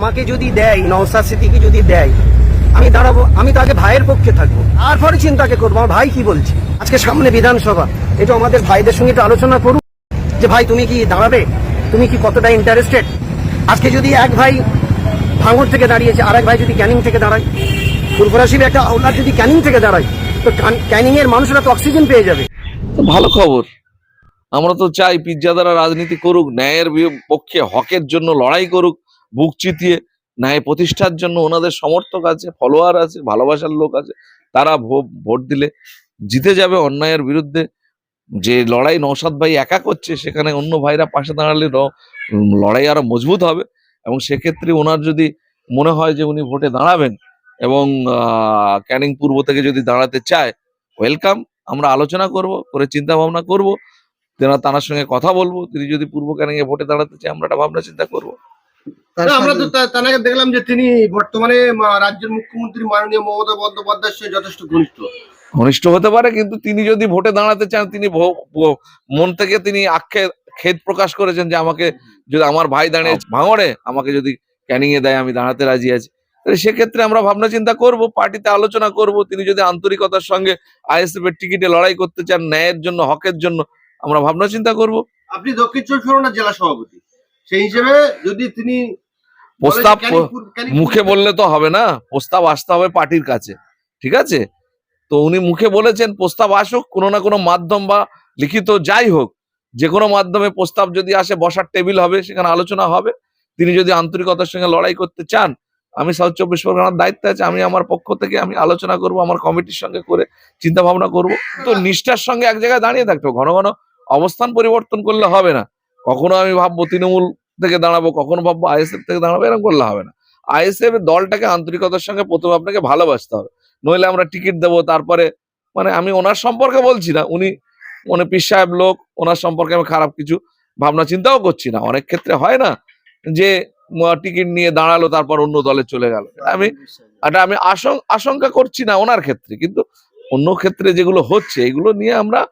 আমাকে যদি দেয় নওসাদ সিদ্দিকি যদি দেয়, আমি দাঁড়াবো, আমি তো আগে ভাইয়ের পক্ষে থাকব। তারপরে চিন্তাকে করব, আমার ভাই কি বলছে? আজকে সামনে বিধানসভা এটা আমাদের ভাইদের সঙ্গে একটু আলোচনা করুন। যে ভাই, তুমি কি দাঁড়াবে? তুমি কি কতটা ইন্টারেস্টেড আজকে যদি এক ভাই ভাঙর থেকে দাঁড়িয়েছে আর এক ভাই যদি ক্যানিং থেকে দাঁড়ায় ফুলফরাশির একটা আউলার যদি ক্যানিং থেকে দাঁড়ায়, তো ক্যানিং এর মানুষরা তো অক্সিজেন পেয়ে যাবে। তো ভালো খবর। আমরা তো চাই পিজ্জা দ্বারা রাজনীতি করুক, ন্যায়ের পক্ষে হকের জন্য লড়াই করুক বুক চিতিয়ে ন্যায় প্রতিষ্ঠার জন্য ওনাদের সমর্থক আছে ফলোয়ার আছে, ভালোবাসার লোক আছে, তারা ভোট দিলে জিতে যাবে অন্যায়ের বিরুদ্ধে। যে লড়াই নৌসাদ ভাই একা করছে, সেখানে অন্য ভাইরা পাশে দাঁড়ালে লড়াই আরও মজবুত হবে। এবং সেক্ষেত্রে ওনার যদি মনে হয় যে উনি ভোটে দাঁড়াবেন এবং ক্যানিং পূর্ব থেকে যদি দাঁড়াতে চায় ওয়েলকাম আমরা আলোচনা করব, করে চিন্তা ভাবনা করব, তেনা তার সঙ্গে কথা বলব। তিনি যদি পূর্ব ক্যানিং এ ভোটে দাঁড়াতে চায়, আমরা একটা ভাবনা চিন্তা করব। আমরা তো তা- তার আগে দেখলাম যে তিনি বর্তমানে রাজ্যের মুখ্যমন্ত্রী মাননীয় মমতা বন্দ্যোপাধ্যায়ের সঙ্গে যথেষ্ট ঘনিষ্ঠ। ঘনিষ্ঠ হতে পারে কিন্তু তিনি যদি ভোটে দাঁড়াতে চান তিনি মন থেকে তিনি আক্ষে খেদ প্রকাশ করেছেন যে আমাকে যদি আমার ভাই দাঁড়িয়ে ভাঙড়ে আমাকে যদি ক্যানিং এ দেয় আমি দাঁড়াতে রাজি আছি। তাহলে সেক্ষেত্রে আমরা ভাবনা চিন্তা করব পার্টিতে আলোচনা করব তিনি যদি আন্তরিকতার সঙ্গে আইএসএফ এর টিকিটে লড়াই করতে চান ন্যায়ের জন্য হকের জন্য আমরা ভাবনা চিন্তা করব। আপনি দক্ষিণ চব্বিশ পরগনার জেলা সভাপতি। সেই হিসেবে যদি তিনি প্রস্তাব মুখে বললে তো হবে না প্রস্তাব আসতে হবে পার্টির কাছে ঠিক আছে? তো উনি মুখে বলেছেন প্রস্তাব আসুক কোনো না কোনো মাধ্যম বা লিখিত যাই হোক যে কোনো মাধ্যমে প্রস্তাব যদি আসে বসার টেবিল হবে সেখানে আলোচনা হবে। তিনি যদি আন্তরিকতার সঙ্গে লড়াই করতে চান আমি সাউথ চব্বিশ পরগনার দায়িত্ব আছে আমি আমার পক্ষ থেকে আমি আলোচনা করব আমার কমিটির সঙ্গে করে চিন্তা ভাবনা করব। তো নিষ্ঠার সঙ্গে এক জায়গায় দাঁড়িয়ে থাকতে। ঘন ঘন অবস্থান পরিবর্তন করলে হবে না। কখনো আমি ভাববো তৃণমূল থেকে দাঁড়াবো, কখনো ভাববো আইএসএফ থেকে দাঁড়াবো, এরকম করলে হবে না। আইএসএফ দলটাকে আন্তরিকতার সঙ্গে প্রথমে আপনাকে ভালোবাসতে হবে। নইলে আমরা টিকিট দেবো, তারপরে মানে আমি ওনার সম্পর্কে বলছি না, উনি মানে পীর সাহেব লোক, ওনার সম্পর্কে আমি খারাপ কিছু ভাবনা চিন্তাও করছি না। অনেক ক্ষেত্রে হয় না যে টিকিট নিয়ে দাঁড়াল, তারপর অন্য দলে চলে গেল। আমি এটা আমি আশং- আশঙ্কা করছি না ওনার ক্ষেত্রে, কিন্তু অন্য ক্ষেত্রে যেগুলো হচ্ছে, এগুলো নিয়ে আমরা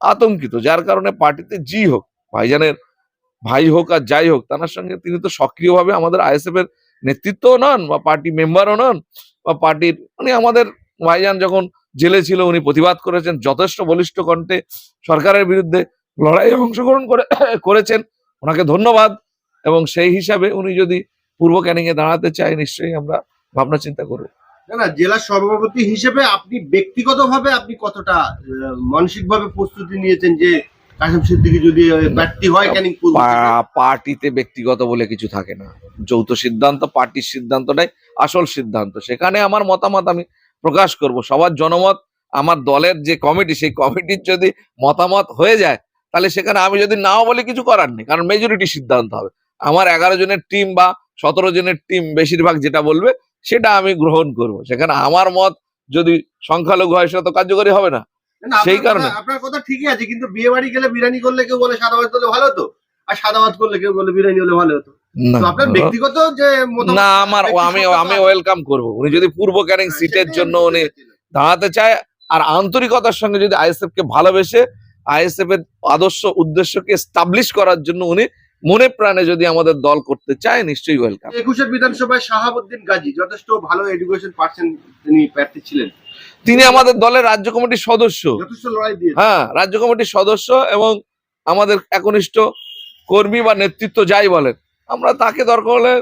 আতঙ্কিত। যার কারণে পার্টিতে জি হোক। ভাইজানের ভাই হোক আর যাই হোক তার সঙ্গে তিনি তো সক্রিয়ভাবে আমাদের আইএসএফ এর নেতৃত্বও নন বা পার্টি মেম্বারও নন বা পার্টির উনি আমাদের ভাইজান যখন জেলে ছিল উনি প্রতিবাদ করেছেন, যথেষ্ট বলিষ্ঠ কণ্ঠে সরকারের বিরুদ্ধে লড়াই অংশগ্রহণ করে, করেছেন, ওনাকে ধন্যবাদ। এবং সেই হিসাবে উনি যদি পূর্ব ক্যানিং এ দাঁড়াতে চায়, নিশ্চয়ই আমরা ভাবনা চিন্তা করব। না জেলা সভাপতি হিসেবে আপনি ব্যক্তিগতভাবে আপনি কতটা মানসিকভাবে প্রস্তুতি নিয়েছেন যে কাসিম সিদ্দিকী যদি ব্যর্থী হয় ক্যানিং পার্টিতে ব্যক্তিগত বলে কিছু থাকে না। যৌথ সিদ্ধান্ত পার্টির সিদ্ধান্তটাই আসল সিদ্ধান্ত। সেখানে আমার মতামত আমি প্রকাশ করব। সবার জনমত আমার দলের যে কমিটি সেই কমিটির যদি মতামত হয়ে যায় তাহলে সেখানে আমি যদি নাও বলে কিছু করার নেই কারণ মেজরিটি সিদ্ধান্ত হবে। আমার এগারো জনের টিম বা সতেরো জনের টিম বেশিরভাগ যেটা বলবে সেটা আমি গ্রহণ করব। সেখানে আমার মত যদি সংখ্যালঘু হয় সেটা তো কার্যকরী হবে না, সেই কারণে। আপনার কথা ঠিকই আছে কিন্তু বিয়ে বাড়ি গেলে বিরিয়ানি করলে কেউ বলে সাদা ভাত হলে ভালো হতো আর সাদা ভাত করলে কেউ বলে বিরিয়ানি হলে ভালো হতো। আপনার ব্যক্তিগত যে না আমার আমি আমি ওয়েলকাম করব। উনি যদি পূর্ব ক্যানিং হ্যাঁ, সিটের জন্য উনি দাঁড়াতে চায় আর আন্তরিকতার সঙ্গে যদি আইএসএফ কে ভালোবেসে আইএসএফ এর আদর্শ উদ্দেশ্যকে স্টাবলিশ করার জন্য উনি মনে প্রাণে যদি আমাদের দল করতে চায় নিশ্চয়ই ওয়েলকাম একুশের বিধানসভায় শাহাবুদ্দিন গাজী যথেষ্ট ভালো এডুকেশন পার্সন তিনি প্রার্থী ছিলেন। তিনি আমাদের দলের রাজ্য কমিটির সদস্য। হ্যাঁ রাজ্য কমিটির সদস্য এবং আমাদের একনিষ্ঠ কর্মী বা নেতৃত্ব যাই বলেন আমরা তাকে দরকার হলে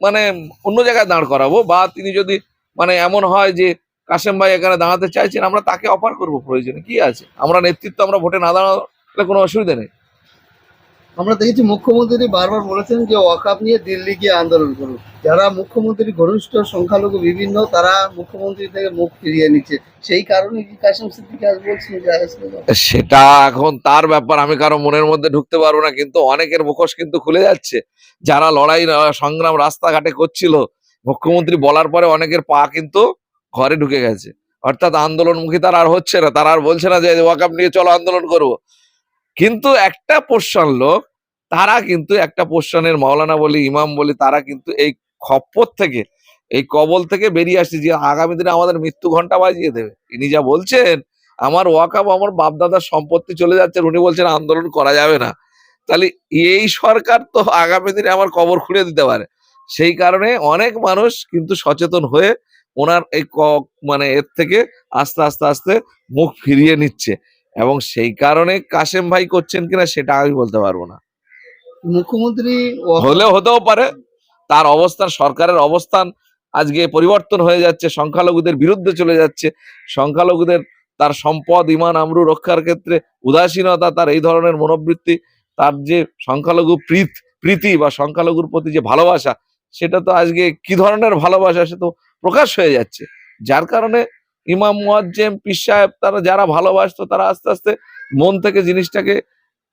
মানে অন্য জায়গায় দাঁড় করাবো বা তিনি যদি মানে এমন হয় যে কাশেম ভাই এখানে দাঁড়াতে চাইছেন আমরা তাকে অফার করব প্রয়োজনে। কি আছে? আমরা নেতৃত্ব আমরা ভোটে না দাঁড়ালে কোনো অসুবিধা নেই। আমরা দেখেছি মুখ্যমন্ত্রী বারবার বলেছেন যে ওয়াকাপ নিয়ে দিল্লি গিয়ে আন্দোলন করুন। যারা মুখ্যমন্ত্রী, ঘনিষ্ঠ, সংখ্যালঘু, বিভিন্ন, তারা মুখ্যমন্ত্রী থেকে মুখ ফিরিয়ে নিচ্ছে। সেই কারণে কি আজ বলছেন সেটা এখন তার ব্যাপার, আমি কারও মনের মধ্যে ঢুকতে পারব না, কিন্তু অনেকের মুখোশ কিন্তু খুলে যাচ্ছে। যারা লড়াই সংগ্রাম রাস্তাঘাটে করছিল, মুখ্যমন্ত্রী বলার পরে অনেকের পা কিন্তু ঘরে ঢুকে গেছে। অর্থাৎ আন্দোলনমুখী তারা আর হচ্ছে না, তারা আর বলছে না যে ওয়াকাপ নিয়ে চলো আন্দোলন করব। কিন্তু একটা পোর্শন লোক, তারা কিন্তু একটা পোর্শনের মাওলানা বলি, ইমাম বলি, তারা কিন্তু এই খপ্পর থেকে, এই কবল থেকে বেরিয়ে আসছে যে আগামী দিনে আমাদের মৃত্যু ঘণ্টা বাজিয়ে দেবে। ইনি যা বলছেন, আমার ওয়াকাব আমার বাপদাদার সম্পত্তি চলে যাচ্ছে উনি বলছেন আন্দোলন করা যাবে না। তাহলে এই সরকার তো আগামী দিনে আমার কবর খুঁড়ে দিতে পারে। সেই কারণে অনেক মানুষ কিন্তু সচেতন হয়ে ওনার এই মানে এর থেকে আস্তে আস্তে আস্তে মুখ ফিরিয়ে নিচ্ছে। এবং সেই কারণে কাশেম ভাই করছেন কিনা সেটা আমি বলতে পারব না। মুখ্যমন্ত্রী হলেও হতেও পারে তার অবস্থান সরকারের অবস্থান আজকে পরিবর্তন হয়ে যাচ্ছে সংখ্যালঘুদের বিরুদ্ধে চলে যাচ্ছে সংখ্যালঘুদের তার সম্পদ ইমান আমরু রক্ষার ক্ষেত্রে উদাসীনতা তার এই ধরনের মনোবৃত্তি তার যে সংখ্যালঘু প্রীত প্রীতি বা সংখ্যালঘুর প্রতি যে ভালোবাসা সেটা তো আজকে কি ধরনের ভালোবাসা সে তো প্রকাশ হয়ে যাচ্ছে। যার কারণে ইমাম মুয়াজ্জেম পীর সাহেব তারা যারা ভালোবাসতো তারা আস্তে আস্তে মন থেকে জিনিসটাকে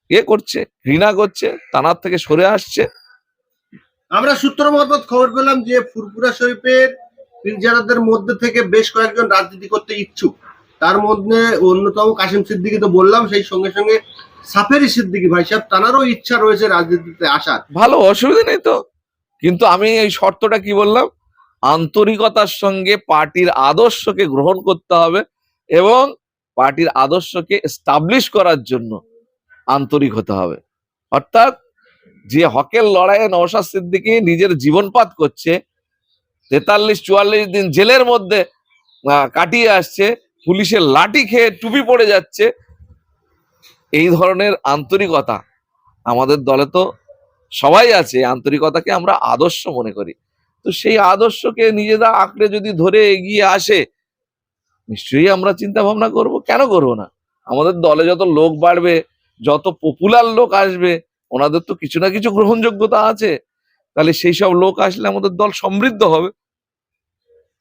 ইয়ে করছে ঘৃণা করছে তানার থেকে সরে আসছে। আমরা সূত্র মারফত খবর পেলাম যে ফুরপুরা শরীফের পীরজারাদের মধ্যে থেকে বেশ কয়েকজন রাজনীতি করতে ইচ্ছুক। তার মধ্যে অন্যতম কাশিম সিদ্দিকি তো বললাম সেই সঙ্গে সঙ্গে সাফেরি সিদ্দিকি ভাই সাহেব তানারও ইচ্ছা রয়েছে রাজনীতিতে আসার। ভালো অসুবিধা নেই তো। কিন্তু আমি এই শর্তটা কি বললাম? আন্তরিকতার সঙ্গে পার্টির আদর্শকে গ্রহণ করতে হবে এবং পার্টির আদর্শকে এস্টাবলিশ করার জন্য আন্তরিক হতে হবে। অর্থাৎ যে হকের লড়াইয়ে নওশাদ সিদ্দিকী নিজের জীবনপাত করছে, তেতাল্লিশ চুয়াল্লিশ দিন জেলের মধ্যে কাটিয়ে আসছে, পুলিশের লাঠি খেয়ে টুপি পড়ে যাচ্ছে, এই ধরনের আন্তরিকতা আমাদের দলে তো সবাই আছে আন্তরিকতাকে আমরা আদর্শ মনে করি। তো সেই আদর্শকে নিজেরা আঁকড়ে যদি ধরে এগিয়ে আসে নিশ্চয়ই আমরা চিন্তা ভাবনা করব। কেন করব না? আমাদের দলে যত লোক বাড়বে যত পপুলার লোক আসবে ওনাদের তো কিছু না কিছু গ্রহণযোগ্যতা আছে। তাহলে সেই সব লোক আসলে আমাদের দল সমৃদ্ধ হবে।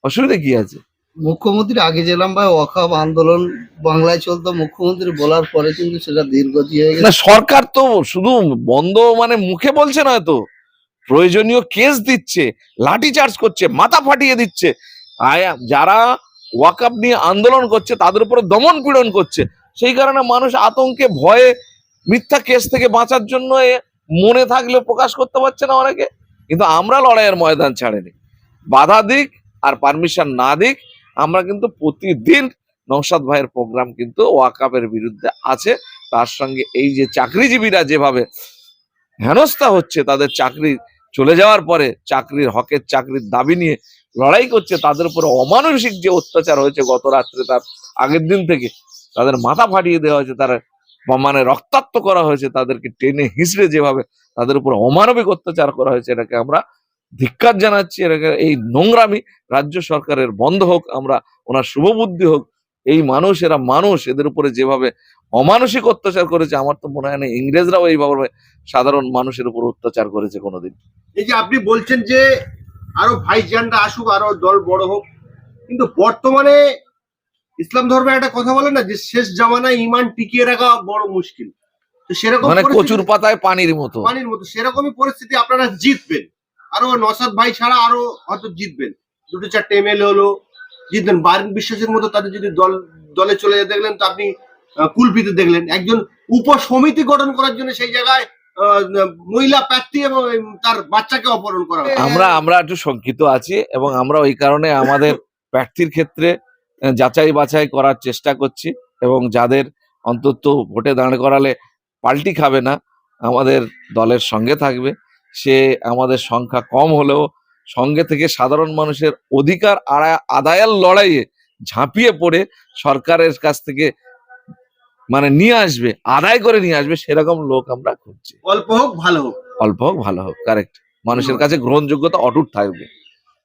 অসুবিধা কি আছে? মুখ্যমন্ত্রী আগে যেলাম ভাই ওয়াকাব আন্দোলন বাংলায় চলতো মুখ্যমন্ত্রী বলার পরে কিন্তু সেটা দীর্ঘ না সরকার তো শুধু বন্ধ মানে মুখে বলছে না তো। প্রয়োজনীয় কেস দিচ্ছে, লাঠি চার্জ করছে, মাথা ফাটিয়ে দিচ্ছে। যারা ওয়াকআপ নিয়ে আন্দোলন করছে, তাদের উপরে দমন পীড়ন করছে। সেই কারণে মানুষ আতঙ্কে, ভয়ে মিথ্যা কেস থেকে বাঁচার জন্য মনে থাকলেও প্রকাশ করতে পারছে না অনেকে। কিন্তু আমরা লড়াইয়ের ময়দান ছাড়েনি। বাধা দিক আর পারমিশন না দিক, আমরা কিন্তু প্রতিদিন নৌসাদ ভাইয়ের প্রোগ্রাম কিন্তু ওয়াকাপের বিরুদ্ধে আছে। তার সঙ্গে এই যে চাকরিজীবীরা যেভাবে হেনস্থা হচ্ছে, তাদের চাকরি চলে যাওয়ার পরে চাকরির হকের চাকরির দাবি নিয়ে লড়াই করছে, তাদের উপরে অমানসিক যে অত্যাচার হয়েছে গত রাত্রে তার আগের দিন থেকে, তাদের মাথা ফাটিয়ে দেওয়া হয়েছে, তারা মানে রক্তাক্ত করা হয়েছে, তাদেরকে টেনে হিঁচড়ে যেভাবে তাদের উপর অমানবিক অত্যাচার করা হয়েছে, এটাকে আমরা ধিক্কার জানাচ্ছি, এটাকে এই নোংরামি রাজ্য সরকারের বন্ধ হোক, আমরা ওনার শুভবুদ্ধি হোক, এই মানুষ এরা মানুষ, এদের উপরে যেভাবে অমানসিক অত্যাচার করেছে আমার তো মনে হয় না ইংরেজরাও এইভাবে সাধারণ মানুষের উপর অত্যাচার করেছে কোনোদিন। এই যে আপনি বলছেন যে আরও ভাইজানরা আসুক আরও দল বড় হোক কিন্তু বর্তমানে ইসলাম ধর্মের একটা কথা বলে না যে শেষ জামানায় ইমান টিকিয়ে রাখা বড় মুশকিল। তো সেরকম মানে কচুর পাতায় পানির মতো। পানির মতো সেরকমই পরিস্থিতি আপনারা জিতবেন। আরও নসাদ ভাই ছাড়া আরও হয়তো জিতবেন। দুটো চারটে এমএলএ হলো জিতবেন। বারিন বিশ্বাসের মতো তাদের যদি দল দলে চলে যেতে দেখলেন তো আপনি কুলপিতে দেখলেন। একজন উপসমিতি গঠন করার জন্য সেই জায়গায় মহিলা প্রার্থী এবং তার বাচ্চাকে অপহরণ করা আমরা আমরা একটু শঙ্কিত আছি এবং আমরা ওই কারণে আমাদের প্রার্থীর ক্ষেত্রে যাচাই বাছাই করার চেষ্টা করছি এবং যাদের অন্তত ভোটে দাঁড় করালে পাল্টি খাবে না আমাদের দলের সঙ্গে থাকবে। সে আমাদের সংখ্যা কম হলেও সঙ্গে থেকে সাধারণ মানুষের অধিকার আদায়ের লড়াইয়ে ঝাঁপিয়ে পড়ে সরকারের কাছ থেকে মানে নিয়ে আসবে আদায় করে নিয়ে আসবে সেরকম লোক আমরা খুঁজছি। অল্প হোক ভালো হোক। অল্প হোক ভালো হোক কারেক্ট মানুষের কাছে গ্রহণযোগ্যতা অটুট থাকবে।